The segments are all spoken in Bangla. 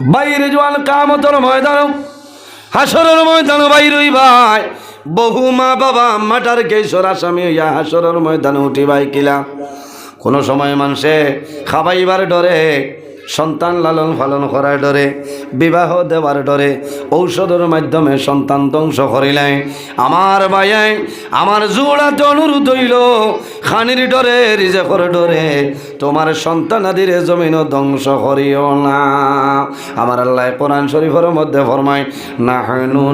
বাইরে জোয়ান, কামতর ময়দান হাসরের ময়দান বাইরই ভাই। বহু মা বাবা, মাটার কেশর আসামি হইয়া হাসরের ময়দানে উঠি ভাই কিলা। কোনো সময় মানুষে খাবাইবার ডরে সন্তান লালন পালন করার ডরে বিবাহ দেওয়ার ডরে ঔষধের মাধ্যমে সন্তান ধ্বংস করিলাই আমার ভাইয়াই আমার জোড়াতে অনুরোধ হইল, খানির ডরে রিজেকর ডরে তোমার সন্তান আদিরে জমিন ধ্বংস করিও না। আমার আল্লাহ কোরআন শরীফের মধ্যে ফরমায় না হেনু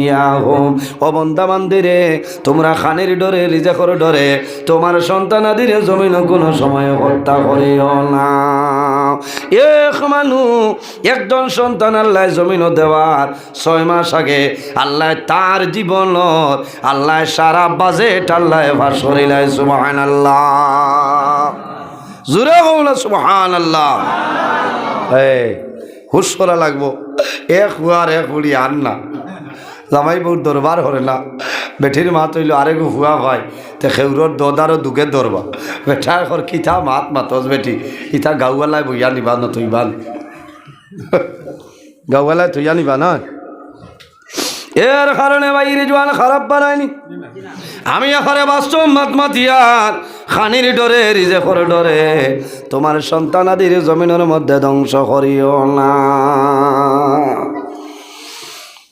ইয়াহুম। ও বন্দা বান্দিরে তোমরা খানির ডরে রিজেকর ডরে তোমার সন্তান আদিরে জমিন কোনো সময় হত্যা করিও না। এক মানু, একজন সন্তান আল্লাহ জমিন দেওয়ার ছয় মাস আগে আল্লাহ তার জীবনত আল্লাহ সারা বাজেট আল্লাহ ভার সরিলাই সুবহান আল্লাহ জুড়ে হৌলা সুবহান আল্লাহ করা লাগবো। এক হুয়ার এক হুড়ি আন না। জামাই বউ দরবার হরে না। বেঠির মা তৈল আরেগু হুয়া ভাই, তে খেউরর দদারও দুকে দরবা বেঠা ঘর কিতা মাত মাতস বেটি ইতা গাউওয়ালায় বইয়া নিবা না তুই বান গাউওয়ালায় তুইয়া নিবা না। এর কারণে বাইরে জোয়ান খারাপ বানায়নি আমি এখানে বাস্তব মাতমাতিয়ার খানির ডরে রিজে করে ডরে তোমার সন্তান আদির জমিনের মধ্যে ধ্বংস করিও না।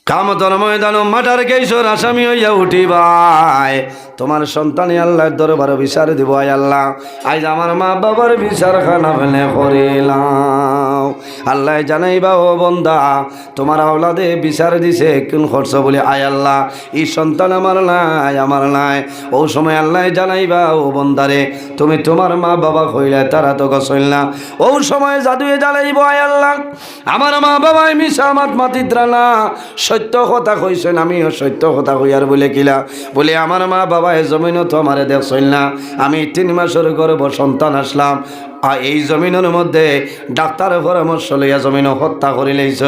কামতর ময়দান, মাটার কেশর আসামি হইয়া উঠিবাই তোমার সন্তানে আল্লাহর দরবার বিচার দিব আল্লাহ। আজ আমার মা বাবার বিচার খানা ফেলে করিলাম আল্লাহ জানাইবা, ও বন্দা, তোমার আওলাদে বিচার দিছে, কোন খরচ বলে, আয় আল্লাহ ই সন্তান আমার নাই আমার নাই। ও সময় আল্লাহ জানাইবা, ও বন্দারে তুমি তোমার মা বাবা কইলে তারা তো গছইল না। ও সময় জাদুয়ে জ্বালাইব, আয় আল্লাহ, আমার মা বাবাই মিশা মাত মাতিত্রা না। সত্য কথা কইছেন, আমিও সত্য কথা কইয়ার বলে কিলা? বলে, আমার মা বাবা জমিনও তো আমারে দেখছইল না। আমি তিন মাসের গর্ভ সন্তান আসলাম আর এই জমিনের মধ্যে ডাক্তার পরামর্শ লইয়া জমিন হত্যা করে লইছ।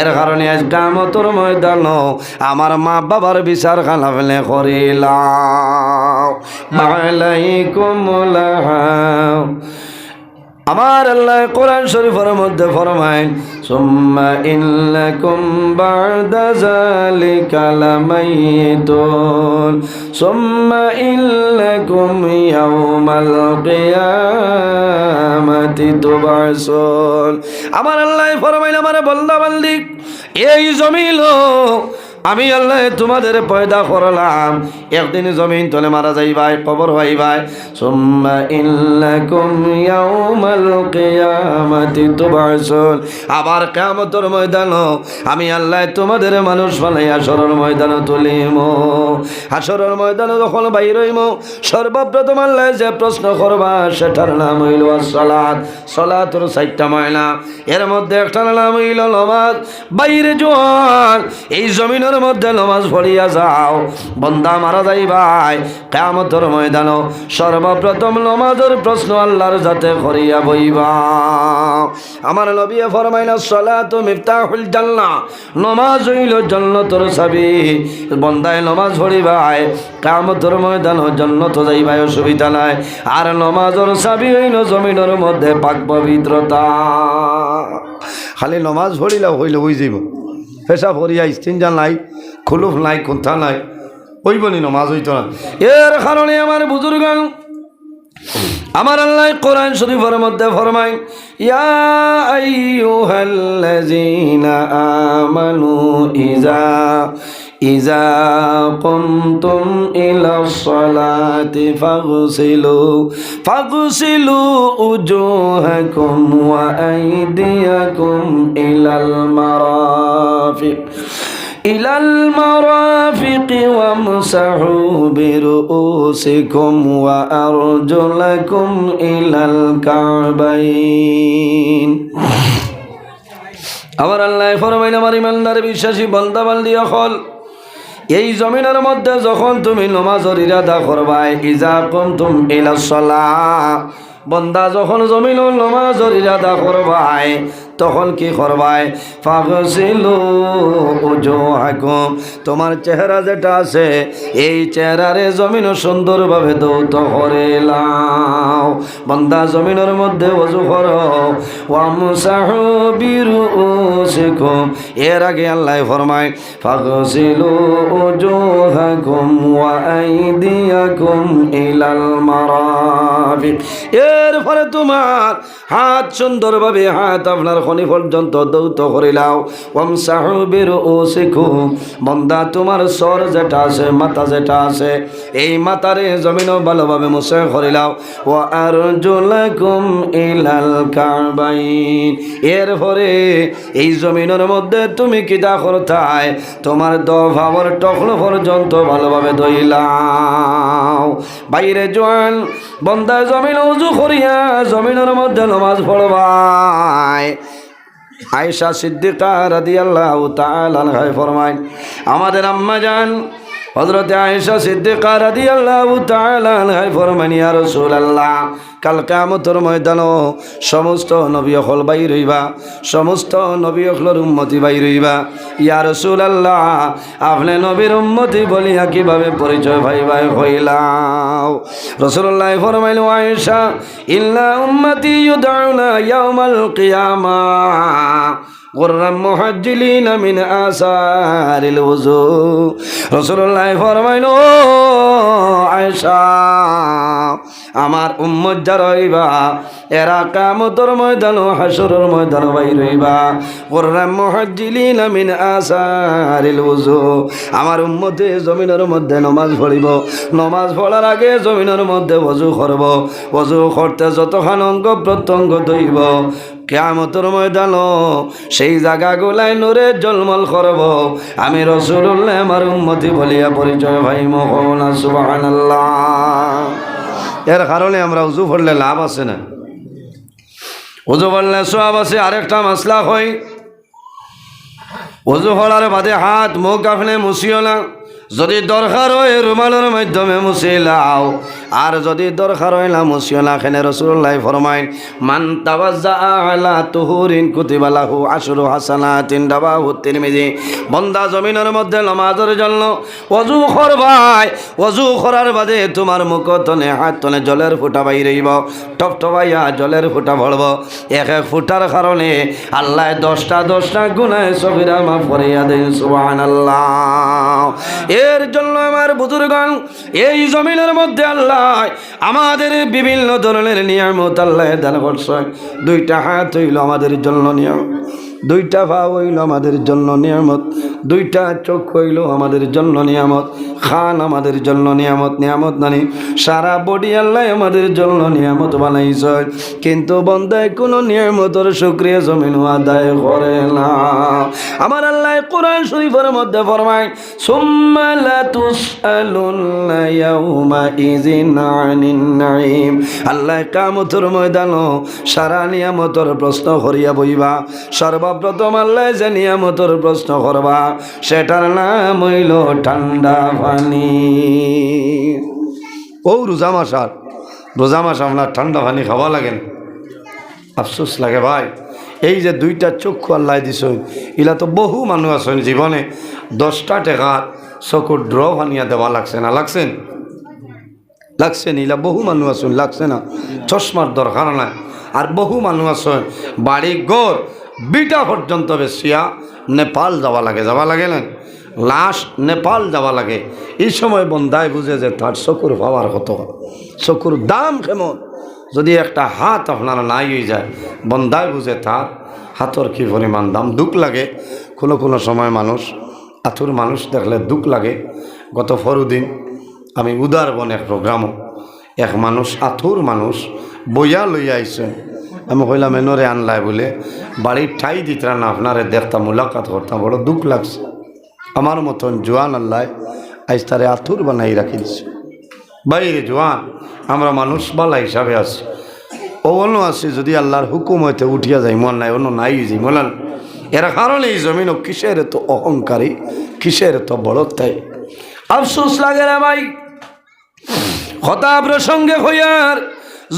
এর কারণে আজ গ্রামতর ময়দান আমার মা বাবার বিচার খানা ফেলে করিলাম। আমার আল্লাহ কোরআন শরীফের মধ্যে ফরমায়, সুম্মা ইন্নাকুম বা'দা যালিকা লামাইতুন, সুম্মা ইন্নাকুম ইয়াউমাল কিয়ামাতি তুবাসুন আমার আল্লাহ ফরমাইল, আমার বন্দা বান্দি এই জমিল আমি আল্লাহ তোমাদের পয়দা করলাম। একদিন জমিন তলে মারা যাইবাই, কবর কিয়ামাতি তুবাসুন আবার কিয়ামতের ময়দান আমি আল্লাহ তোমাদের মানুষ ফলাই আসরের ময়দান তুলিম। আসরের ময়দান যখন বাইর হইম, সর্বপ্রথম আল্লাহ যে প্রশ্ন করবা, সেটার নাম হইল সালাত। সালাতর চারটা ময়না এর মধ্যে একটা নাম হইল নমাজ। বাইরে জোয়ান। এই জমিনের মধ্যে নমাজ পড়িয়া যাও। বন্দা মারা যাই ভাই কেমতর ময়দান সর্বপ্রথম নমাজের প্রশ্ন আল্লাহর যাতে করিয়া বইবা। আমার নবিয়ে ফরমাইলা, সলাত মিফতাহুল জান্নাহ নমাজ হইল জান্নাতর চাবি বন্দায় নমাজ পড়িবাই কামতর ময়দান জন্নত যাইবাই, অসুবিধা নাই। আর নমাজর চাবি হইল জমিনের মধ্যে পাক পবিত্রতা। খালি নমাজ পড়িলে হইলে হই যাব পেশা ভরিয়া স্টিনজা নাই, খুলুফ নাই, কুন্থা নাই ওই বলি নমাজ হইত না। এর কারণে আমার বুজুর্গ, আমার আল্লাহ কোরআন শরীফের মধ্যে ফরমাই ইয়া আমানু ইজা ইজা কুমতুম ইলা সলাতি ফাগসিলু ফাগসিলু উজুহাকুম ওয়া আইদিয়াকুম ইলাল মারাফিক إلى المرافق وامسحوا برؤوسكم وأرجلكم إلى الكعبين আমার আল্লাহ ফরমাইন আমার ইমানদার বিশ্বাসী বন্দাবান্দি অকল এই জমিনের মধ্যে যখন তুমি নমাজর ইরাদা করবাই ইজা কম তুম ইলা বন্দা যখন জমিন নমাজর ইরাদা করবাই তখন কি করবাই? ফাগসিল উজুহাকুম। তোমার চেহারা যেটা আছে, এই চেহারারে জমিন সুন্দরভাবে দৌত করে লাও বন্দা জমিনের মধ্যে অজু করো। ওয়ামসাহু বিরুসিকুম। এর আগে আল্লাহ ফরমায়, ফাগসিলু উজুহাকুম ওয়া আইদিয়াকুম ইলাল মারাফিক এর ফলে তোমার হাত সুন্দরভাবে হাত আপনার খনি পর্যন্ত দৌত করিলাও। ওয়ামসাহু বিরুসিকুম বন্দা, তোমার সর যেটা আছে, মাথা যেটা আছে, এই মাথারে জমিনও ভালোভাবে মুছে করিলাও। ও আর জোলাকুম ইলাল কারবাইন এর পরে এই জমিনের মধ্যে তুমি কিতা করতাই তোমার দভাবর টকলো পর্যন্ত ভালোভাবে দইলাও বাইরে জোয়ান বন্দায় জমিন উজু করিয়া জমিনের মধ্যে নমাজ পড়বাই। আয়েশা সিদ্দিকা রাদিয়াল্লাহু তাআলা ফরমায় আমাদের আম্মা জান হযরত আয়েশা সিদ্দিকা রাদিয়াল্লাহু তাআলা আনহা ফরমান ইয়া রাসূলুল্লাহ, কাল কিয়ামতের ময়দানও সমস্ত নবী হল বাই রইবা সমস্ত নবী হলর উম্মতি বাই রইবা ইয়া রাসূলুল্লাহ, আপনি নবীর উম্মতি বলিয়া কীভাবে পরিচয় ভাই ভাই হইলাও রাসূলুল্লাহ ফরমাইল আয়েশা, ইল্লা উম্মতি ইউদউনা ইয়াউমাল কিয়ামা। গোর্রাম মহাজিলিন মিন আসারিল ওজু রসুল্লাহ ফরমাইল আয়সা আমার উম্মত যারা হইবা এরা কামতর ময়দান হাসরের ময়দান বাইর হইবা গোর্রাম মুহাজ্জিলিন মিন আসারিল উযু, আমার উম্মতে জমিনের মধ্যে নমাজ পড়িব। নমাজ পড়ার আগে জমিনের মধ্যে ওযু করব। ওযু করতে যতখান অঙ্গ প্রত্যঙ্গ দইব, কেয়ামতর ময়দান সেই জায়গাগুলাই নূরে জলমল করব। আমি রসুল্লাহ আমার উম্মতি বলিয়া পরিচয় ভাই মোহনা, সুবহানাল্লাহ। এর কারণে আমরা উজু পড়লে লাভ আছে না। উজু পড়লে সব আছে, আরেকটা মাসলা হয়। উজু পড়ার বাদে হাত, মুখ আপনি মুসিও না। যদি দরকার হয় রুমালের মাধ্যমে মুছে লাও। আর যদি দরকার হয় না মুছিও না খেনে রসুল্লাহ ফরমাইন, মান আলা তুহুরিন কুতিবালাহু আশরু হাসানাতিন দাবাহু তিরমিজি। বন্দা জমিনের মধ্যে নমাজের জন্য অজু করবাই অজু করার বাদে তোমার মুখ তনে, হাত তনে জলের ফুটা বাইরেইব টপ টপাইয়া জলের ফুটা ভরব। এক এক ফুটার কারণে আল্লাহ দশটা দশটা গুণায় সবিরা মাফ করিয়া দেন, সুবহানাল্লাহ। এর জন্য আমার বুজুর্গণ, এই জমিনের মধ্যে আল্লাহ আমাদের বিভিন্ন ধরনের নিয়ামত আল্লাহ দান করছে দুইটা হাত হইল আমাদের জন্য নিয়ম দুইটা পা হইল আমাদের জন্য নিয়ামত, দুইটা চোখ হইল আমাদের জন্য নিয়ামত, খান আমাদের জন্য নিয়ামত। নিয়ামত নানি সারা বডি আল্লাহ আমাদের জন্য নিয়ামত বানাইছে কিন্তু বন্দায় কোনো নিয়ামতর শুক্রিয়া জমিন আদায় করে না। আমার আল্লাহ কোরআন শরীফের মধ্যে ফরমায়, সুম্মা লা ইয়াউমা ইযিন আনিন নাঈম। আল্লাহ কামতর ময়দান সারা নিয়ামতর প্রশ্ন করিয়া বইবা। সর্বপ্রথম আল্লাহ যে নিয়ামতর প্রশ্ন করবা, সেটার নাম হইল ঠান্ডা পানি। ও রোজা মাস আর রোজা মাস আপনার ঠান্ডা পানি খাওয়া লাগেন আফসোস লাগে ভাই। এই যে দুইটা চক্ষু আল্লাহ দিছ ইলা তো বহু মানুষ আছেন জীবনে দশটা টেকার চকুর ড্র ভানিয়া দেওয়া লাগছে না? লাগছেন লাগছে ইলা বহু মানুষ আছেন, লাগছে না? চশমার দরকার নাই। আর বহু মানুষ আছেন বাড়ি গড় বিটা পর্যন্ত বেশিয়া নেপাল যাওয়া লাগে। যাওয়া লাগে না? লাশ নেপাল যাওয়া লাগে। এই সময় বন্ধায় বুঝে যে তার চকুর পাওয়ার কত? চকুর দাম কেমন? যদি একটা হাত আপনারা নাই হয়ে যায় বন্ধায় বুঝে তার হাতর কি পরিমাণ দাম? দুঃখ লাগে। কোনো কোনো সময় মানুষ আথুর মানুষ দেখলে দুঃখ লাগে। গত ফরুদিন আমি উদার বন এক প্রোগ্রামও এক মানুষ আথুর মানুষ বইয়া লইয়া আইছে আমি কইলাম এনরে আনলাই বলে বাড়ির ঠাই দিতরা না আপনারে দেখতাম মুলাকাত করতাম বড় দুঃখ লাগছে। আমার মতন জোয়ান আল্লাহ আজ তারে আথুর বানাই রাখি দিছে। বাইরে জোয়ান আমরা মানুষ বালা হিসাবে আছি। অন্য আছে, যদি আল্লাহর হুকুম হইতে উঠিয়া যায়, মন নাই, অন্য নাই যাই মলান এর কারণে এই জমিন কিসের তো অহংকারী, কিসের তো বড়তাই আফসোস লাগে রে ভাই। হতা প্রসঙ্গে হইয়ার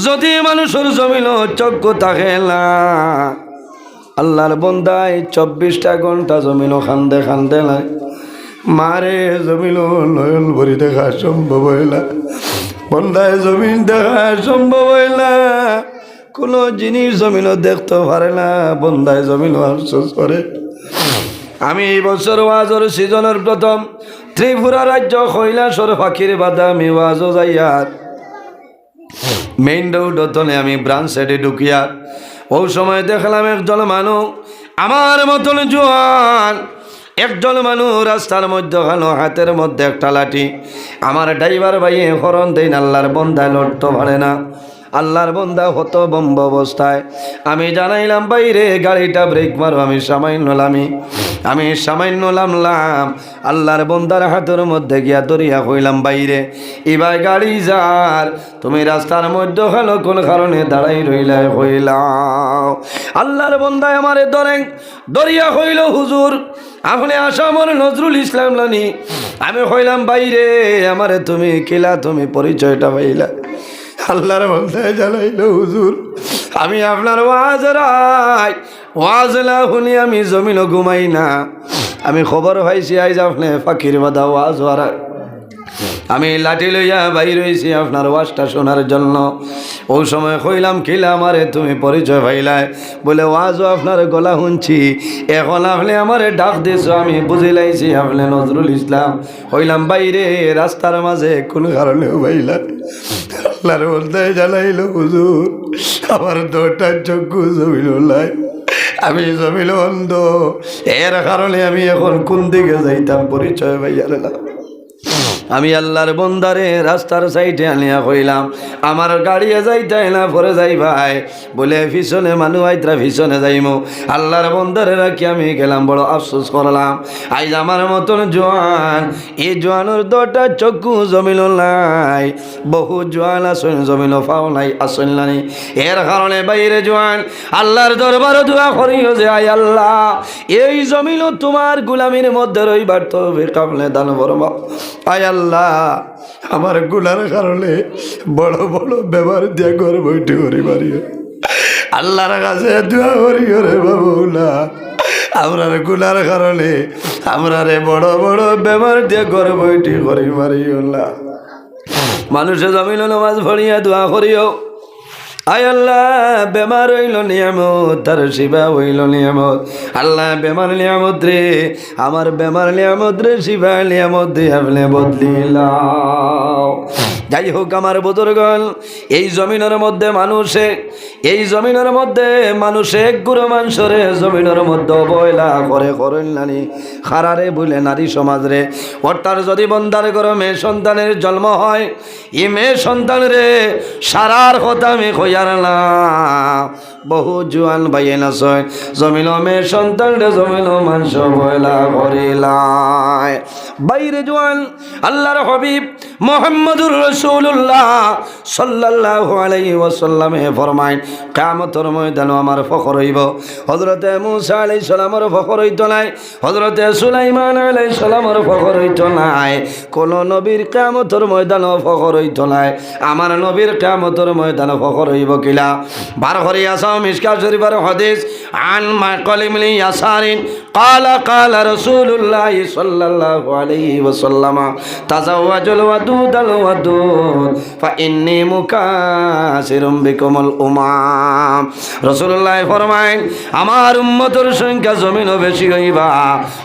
যদি মানুষের জমিন চক্ষু থাকে না, আল্লাহর বন্দায় চব্বিশটা ঘণ্টা জমিল খান্দে খান্দে নাই। মারে জমিল নয়ন ভরি দেখা সম্ভব হইলা বন্দায় জমিন দেখা সম্ভব হইলা কোনো জিনিস জমিনও দেখতে পারে না বন্দায় জমিনও আফসোস করে। আমি এই বছর ওয়াজর সিজনের প্রথম ত্রিপুরা রাজ্য কৈলাসর ফাঁকির বাদা আমি যাইয়ার মেইন রোডতনে আমি ব্রাঞ্চ সাইডে ঢুকিয়া ওই সময় দেখলাম একজন মানুষ আমার মতন জোয়ান। একজন মানুষ রাস্তার মধ্যে খানো হাতের মধ্যে একটা লাঠি। আমার ড্রাইভার ভাইয়ে হরণ দেন আল্লাহর বন্ধায় লড়তে পারে না। আল্লাহর বন্ধা হত বম্ব অবস্থায় আমি জানাইলাম বাইরে গাড়িটা ব্রেক মারো, আমি সামান্য লামি, আমি সামান্য লামলাম। আল্লাহর বন্দার হাতের মধ্যে গিয়া দরিয়া হইলাম বাইরে এবার গাড়ি যার, তুমি রাস্তার মধ্যে হলো, কোন কারণে দাঁড়াই রইলাই হইলাম আল্লাহর বন্দায় আমারে ধরেন দরিয়া হইল হুজুর, আপনি আসামর নজরুল ইসলাম লানি। আমি হইলাম বাইরে আমারে তুমি কিলা, তুমি পরিচয়টা পাইলা। আল্লাহর বন্ধায় জানাইল হুজুর। আমি আপনার ওয়াজ রাই ওয়াজ না শুনি আমি জমিন ঘুমাই না। আমি খবর পাইছি, আইজ আপনি ফাঁকির বাদা ওয়াজ ওয়ারা আমি লাঠি লইয়া বাইর হয়েছি আপনার ওয়াজটা শোনার জন্য। ওই সময় কইলাম কিলা আমারে তুমি পরিচয় পাইলাই? বলে, ওয়াজও আপনার গলা শুনছি। এখন আপনি আমারে ডাক দিয়েছ আমি বুঝিলাইছি আপনি নজরুল ইসলাম। হইলাম বাইরে রাস্তার মাঝে কোনো কারণেও পাইলা আল্লাহর বলতে জানাইল, হুজুর, আমার দোটার চক্ষু জমিল নাই। আমি জমিল অন্ধ। এর কারণে আমি এখন কোন দিকে যাইতাম, পরিচয় ভাইয়ার না আমি আল্লাহর বন্দারে রাস্তার সাইডে আনিয়া কইলাম, আমার গাড়িয়ে যাইতে না, পরে যাই ভাই। বলে পিছনে মানুষ আইতরা পিছনে যাইমো। আল্লাহর বন্দারে রাখি আমি গেলাম, বড় আফসোস করলাম, আইজ আমার মতন জোয়ান এই জোয়ানোর দটা চক্ষু জমিল নাই, বহু জোয়ান আসন, জমিল পাও নাই, আসন নাই এর কারণে বাইরে জোয়ান, আল্লাহর দরবার দোয়া করিও যে আই আল্লাহ, এই জমিল তোমার গুলামির মধ্যে রইবার তবে কামলে দান বরমা আয় আল্লাহ, আমারগুলার কারণে বড় বড় ব্যবহার দিয়া ঘর বইটি করি পারি আল্লাহর কাছে দোয়া করি রে বাবুলা। আমরারগুলার কারণে আমরারে বড় বড় ব্যবহার দিয়ে ঘর বৈঠি করি পারি মানুষে জমিল নামাজ ভরিয়া দোয়া করিও। আয় আল্লাহ, বেমার হইল নিয়ামত, তার শিবা হইল নিয়ামত। আল্লাহ, বেমার নিয়ামত রে, আমার বেমার নিয়ামত রে, শিবা নিয়ামত দিয়ে আপনি বদলিলাও যাই হোক আমার বুজুর্গন এই জমিনের মধ্যে মানুষে, এই জমিনের মধ্যে মানুষে গুরু মাংসরে জমিনের মধ্যে অবহেলা করে করেন নানি। খারারে বলে নারী সমাজ রে অর্থাৎ যদি বন্দার করে মেয়ে সন্তানের জন্ম হয় এই মেয়ে সন্তান রে সারার কথা আমি কইয়ার না। বহু জোয়ান বাইয়ে নাচয় জমিন মেয়ে সন্তান রে জমিন মাংস বয়লা করিলায় বাইরে জোয়ান, আল্লাহর হবিব মোহাম্মদুর রসুল্লাহ সাল্লাল্লাহু আলাইহি ওয়াসাল্লামে ফরমায় কিয়ামতের ময়দানে আমার ফখর হইব হযরতে মুসা আলাইহিস সালামের ফখর হইত নাই হযরতে সুলাইমান আলাইহিস সালামের ফখর হইত নাই কোন নবীর কিয়ামতের ময়দানে ফখর হইত নাই আমার নবীর কিয়ামতের ময়দানে ফখর হইব কিলা বার করে আসাম মিশকা শরীফের হাদিস আন মাকালিমলি ইয়াসারিন قال قال رسول الله صلى الله عليه وسلم تزوجوا الودود الودود ফাইন্নি মুকাসিরুম আমার উম্মতের সংখ্যা জমিন বেশি হইবা।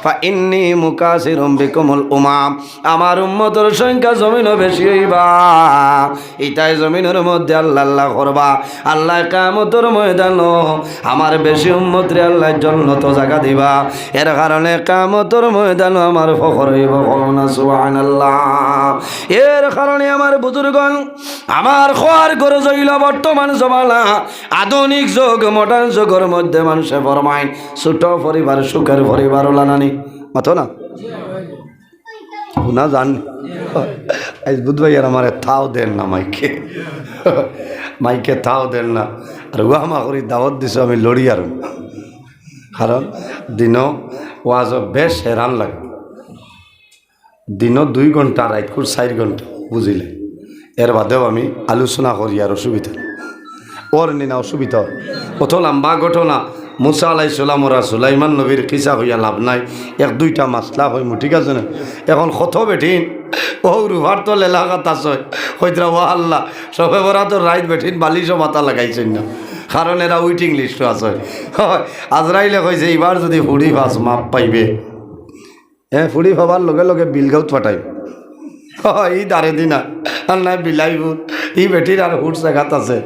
ফাইন্নি মুকাসিরুম বিকুমুল উমাম। আমার উম্মতের সংখ্যা জমিন বেশি হইবা। ইতাই জমিনের মধ্যে আল্লাহ আল্লাহ করবা। আল্লাহ কামতর ময়দান আমার বেশি উম্মতরে আল্লাহর জন্য তো জায়গা দিবা। এর কারণে কামতর ময়দান আমার ফখর হইব সুবহানাল্লাহ। এর কারণে আমার বুজুর্গন আমার খোয়ার গরু জইল বর্তমান জমানা। আধুনিক যুগ মডার্ন যুগের মধ্যে মানুষে ফরমাইন ছোট পরিবার, সুখের পরিবার লানানি। মাথো না? না জান? আজ বুধবাইয়ার আমার থাও দেন না মাইকে। মাইকে থাও দেন না। আর উহামা করি দাওয়াত দিছো, আমি লড়ি আর। কারণ দিন ওয়াজ বেশ হেরান লাগে। দিন দুই ঘণ্টা, রাইতকুর চার ঘণ্টা, বুঝিলে? এর বাদেও আমি আলোচনা করি আর অসুবিধা ওর নিনা অসুবিধা। অত লম্বা ঘটনা মুসা আলাইসালাম ওরা সুলাইমান নবীর কিসা হইয়া লাভ নাই। এক দুইটা মাসলা হইমু ঠিক আছে না? এখন কত বেঠিন ও রুভার তো লেলাকাত আছে। হইতরা ও আল্লাহ সবে ওরা তো রাইত বেঠিন বালিশও মাথা লাগাইছেন না কারণ এরা উইটিং লিস্ট আছে। হয় আজরাইলে কইছে এবার যদি ফুড়ি ফাস মাপ পাইবে। হ্যাঁ ফুড়ি ভাবার লগে লগে বিলগাউত পাঠাইব ই দাঁড়ে দিনা। আর নাই বিলাইব। ই বেটির আর হুট জায়গাত আছে।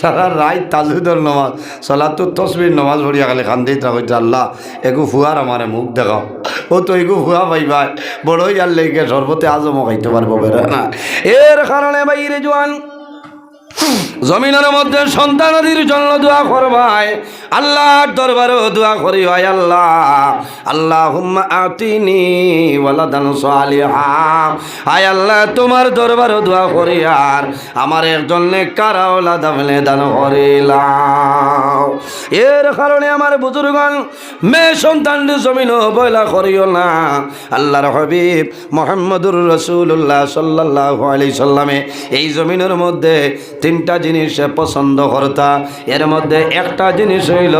সারা রাত তাজুদর নমাজ সলাতুর তসবির নমাজ ভরিয়া গেলে খান্দিত রাখতে আল্লাহ, একু ফুয়ার আমারে মুখ দেখাও। ও তো একু ফুয়া ভাই ভাই বড়ই আর লেগে সর্বতে আজমও খাইতে পারব বেড়া না এর কারণে বাইরে জোয়ান জমিনের মধ্যে সন্তানাদির জন্য দোয়া করবাই আল্লাহর দরবারও দোয়া করি হয় আল্লাহ। আল্লাহ আতিনি ওয়ালাদান সালিহা। আয় আল্লাহ, তোমার দরবারও দোয়া করি আর আমার একজন নেককারা ওলাদা ফেলে দান করিলাম। এর কারণে আমার বুজুর্গন মেয়ে সন্তান জমিন বয়লা করিও না। আল্লাহর হবিব মোহাম্মদুর রসুল্লাহ সাল্লাহ আলি সাল্লামে এই জমিনের মধ্যে তিনটা জিনিস সে পছন্দ করতা। এর মধ্যে একটা জিনিস হইল,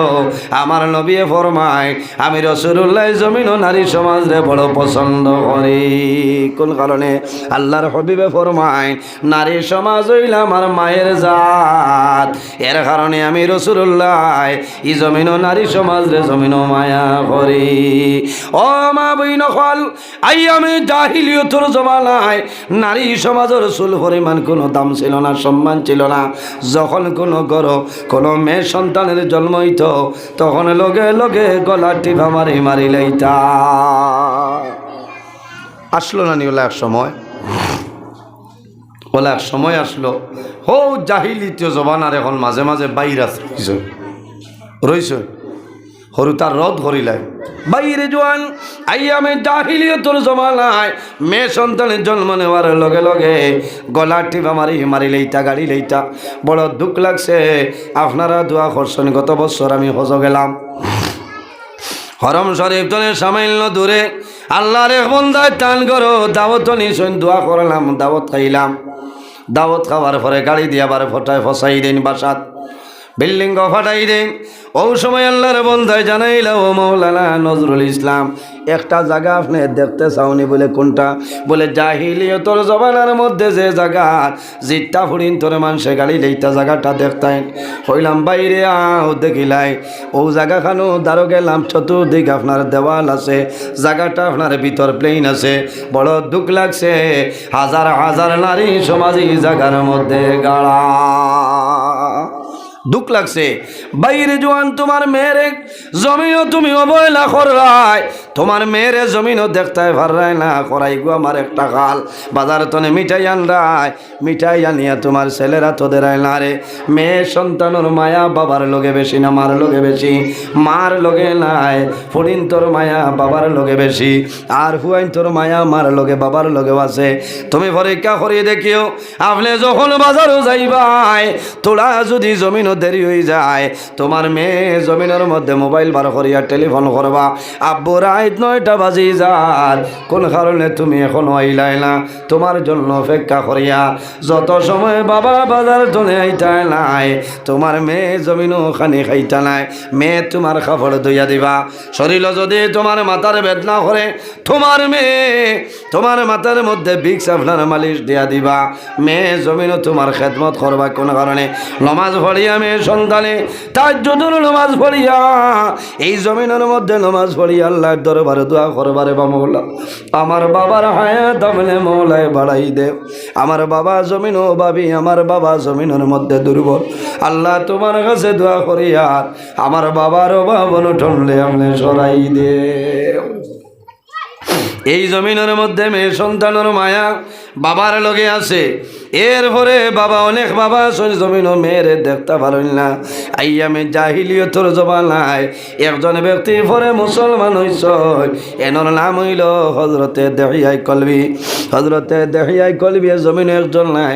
আমার নবী ফরমায়, আমি রসুল্লাহ জমিন নারী সমাজরে বড় পছন্দ করি। কোন কারণে? আল্লাহর হবিবে ফরমায়, নারী সমাজ হইল আমার মায়ের জাত। এর কারণে আমি রসুল্লাহ ই জমিন নারী সমাজ রে জমিন মায়া করি। ও মা বই নকল আই আমি জাহিলিয়তর জমানায়, নারী সমাজের রসুল পরিমাণ কোনো দাম ছিল না, সম্মান ছিল না। যখন কোনো গর, কোনো মেয়ে সন্তানের জন্ম হইত, তখন লগে লগে গলা টিভা মারি মারি লইতা। আসলো না ওলা এক সময়? ওলা এক সময় আসলো। হো জাহিলিতীয় জবানার এখন মাঝে মাঝে বাইর আছে রইছ। রইছে? সৰু তাৰ ৰদ কৰিলাই বাইরে জোয়ান, আইয়ামে জাহিলিয়তর জমানায় মেয়ে সন্তানের জন্ম নেওয়ার লগে লগে গলা টিপা মারি মারি লইতা গাড়ি লইতা বড় দুঃখ লাগছে, আপনারা দোয়া করছেন, গত বছর আমি হজ গেলাম। হরম শরীফ তলে সামান্য দূরে আল্লাহর বন্দায় টান করো, দাওয়াত নিশন দোয়া করলাম, দাওয়াত খাইলাম। দাওয়াত খাওয়ার পরে গাড়ি দিয়ে আবার ফটায় ফসাই দিন বাসাত। বিল্ডিং ফাটাই দেন। ও সময় আল্লাহর বন্ধায় জানাইল, ও মৌলানা নজরুল ইসলাম, একটা জায়গা আপনি দেখতে চাওনি বলে কোনটা? বলে, জাহিলিয়তর জবানার মধ্যে যে জায়গা জিট্টা ফুরিন তোর মানুষে গাড়ি লইতা জায়গাটা দেখতেন হইলাম, বাইরে আও দেখিলাই, ও জায়গা খানো দাঁড়ো গেলাম চতুর্দিক আপনার দেওয়াল আছে, জায়গাটা আপনার ভিতর প্লেন আছে। বড় দুঃখ লাগছে, হাজার হাজার নারী সমাজী জায়গার মধ্যে গাড়া দুঃখ লাগছে। বাইরে জোয়ান তোমার মেয়েরে জমিনও তুমি অবহেলা কররাই তোমার মেয়েরে জমিনও দেখতে পারাই না করাই গো আমার একটা খাল বাজার তনে মিঠাই আনরাই মিঠাই আনিয়া তোমার ছেলেরা তোদের না রে। মেয়ে সন্তানোর মায়া বাবার লগে বেশি না, মার লগে বেশি, মার লগে নাই। ফড়িন তোর মায়া বাবার লগে বেশি, আর হুয়াইন তোর মায়া মার লগে বাবার লগেও আছে। তুমি পরীক্ষা করিয়ে দেখিও, আপনি যখন বাজারও যাইবাই, তোরা যদি জমিনও দেরি হয়ে যায়। তোমার মেয়ে জমিনের মধ্যে মোবাইল বার করিয়া টেলিফোন করবা। আব্বু রাত নয়টা বাজি যার। কোন কারণে তুমি এখনও আইলাই না? তোমার জন্য অপেক্ষা করিয়া। যত সময় বাবা বাজার টনে আইতায় নাই, তোমার মেয়ে জমিনও খানি খাইতা নাই। মেয়ে তোমার কাপড় ধুইয়া দিবা। শরীর যদি তোমার মাথার বেদনা করে, তোমার মেয়ে তোমার মাথার মধ্যে বিক্স আপনার মালিশ দিয়া দিবা। মেয়ে জমিনও তোমার খেদমত করবা কোন কারণে? নমাজ পড়িয়া মেয়ে সন্তানে তার যদুর নমাজ পড়িয়া, এই জমিনের মধ্যে নমাজ পড়িয়া আল্লাহর দরবারে দোয়া করবারে বা মৌলা, আমার বাবার হায়াত আমলে মৌলায় বাড়াই দে। আমার বাবা জমিন ও ভাবি আমার বাবা জমিনের মধ্যে দুর্বল। আল্লাহ তোমার কাছে দোয়া করি আর আমার বাবার অভাব টনলে আমলে সরাই দে। এই জমিনের মধ্যে মেয়ে সন্তানের মায়া বাবার লগে আছে। এরপরে বাবা, অনেক বাবা জমিন মেয়ের দেখতে পারেন না। আইয়ামে জাহিলিয়তর জবানায় একজন ব্যক্তি পরে মুসলমান হইস এনর নাম হইল হজরতে দেহিয়াই কলবি। হজরতে দেহিয়াই কলবি জমিন একজন নাই।